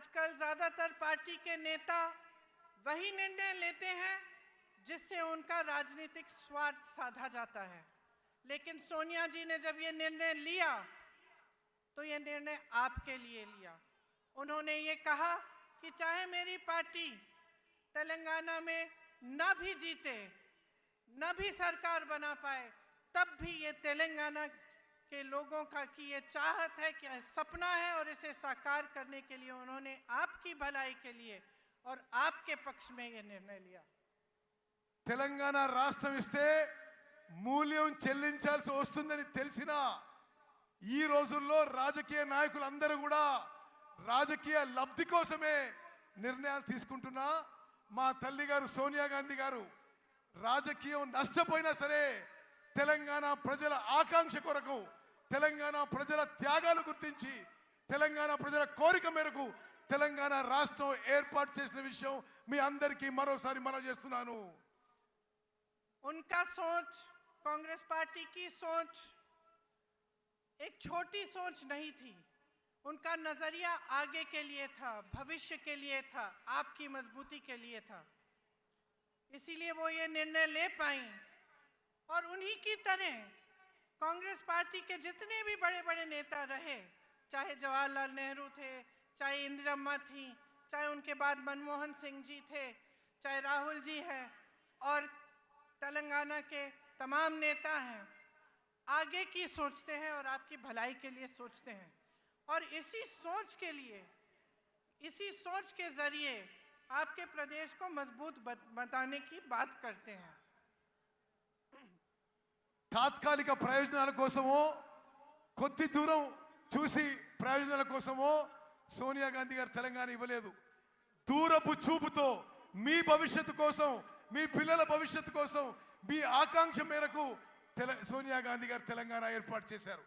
आजकल ज़्यादातर पार्टी के नेता वही निर्णय लेते हैं जिससे उनका राजनीतिक स्वार्थ साधा जाता है। लेकिन सोनिया जी ने जब ये निर्णय लिया तो ये निर्णय आपके लिए लिया। उन्होंने ये कहा कि चाहे मेरी पार्टी तेलंगाना में न भी जीते, न भी सरकार बना पाए, तब भी ये तेलंगाना के लोगों का की ये चाहत है कि सपना है और इसे साकार करने के लिए उन्होंने आपकी भलाई के लिए और आपके पक्ष में ये निर्णय लिया తెలంగాణ రాష్ట్రం ఇస్తే మూల్యం చెల్లించాల్సి వస్తుందని తెలిసినా ఈ రోజుల్లో రాజకీయ నాయకులందరూ కూడా రాజకీయ లబ్ధి కోసమే నిర్ణయాలు తీసుకుంటున్నా మా తల్లి గారు సోనియా గాంధీ గారు రాజకీయం నష్టపోయినా సరే తెలంగాణ ప్రజల ఆకాంక్ష కొరకు తెలంగాణ ప్రజల త్యాగాలు గుర్తించి తెలంగాణ ప్రజల కోరిక మేరకు తెలంగాణ రాష్ట్రం ఏర్పాటు చేసిన విషయం మీ అందరికీ మరోసారి మనం చేస్తున్నాను उनका सोच कांग्रेस पार्टी की सोच एक छोटी सोच नहीं थी उनका नजरिया आगे के लिए था भविष्य के लिए था आपकी मजबूती के लिए था इसीलिए वो ये निर्णय ले पाई और उन्हीं की तरह कांग्रेस पार्टी के जितने भी बड़े बड़े नेता रहे, चाहे जवाहरलाल नेहरू थे, चाहे इंदिरम्मा थी, चाहे उनके बाद मनमोहन सिंह जी थे, चाहे राहुल जी हैं, और तेलंगाना के तमाम नेता हैं, आगे की सोचते हैं और आपकी भलाई के लिए सोचते हैं। और इसी सोच के लिए, इसी सोच के ज़रिए आपके प्रदेश को मज़बूत बताने की बात करते हैं। తాత్కాలిక ప్రయోజనాల కోసమో కొద్ది దూరం చూసి ప్రయోజనాల కోసమో సోనియా గాంధీ గారు తెలంగాణ ఇవ్వలేదు. దూరపు చూపుతో మీ భవిష్యత్తు కోసం మీ పిల్లల భవిష్యత్తు కోసం మీ ఆకాంక్ష మేరకు తెల సోనియా గాంధీ గారు తెలంగాణ ఏర్పాటు చేశారు.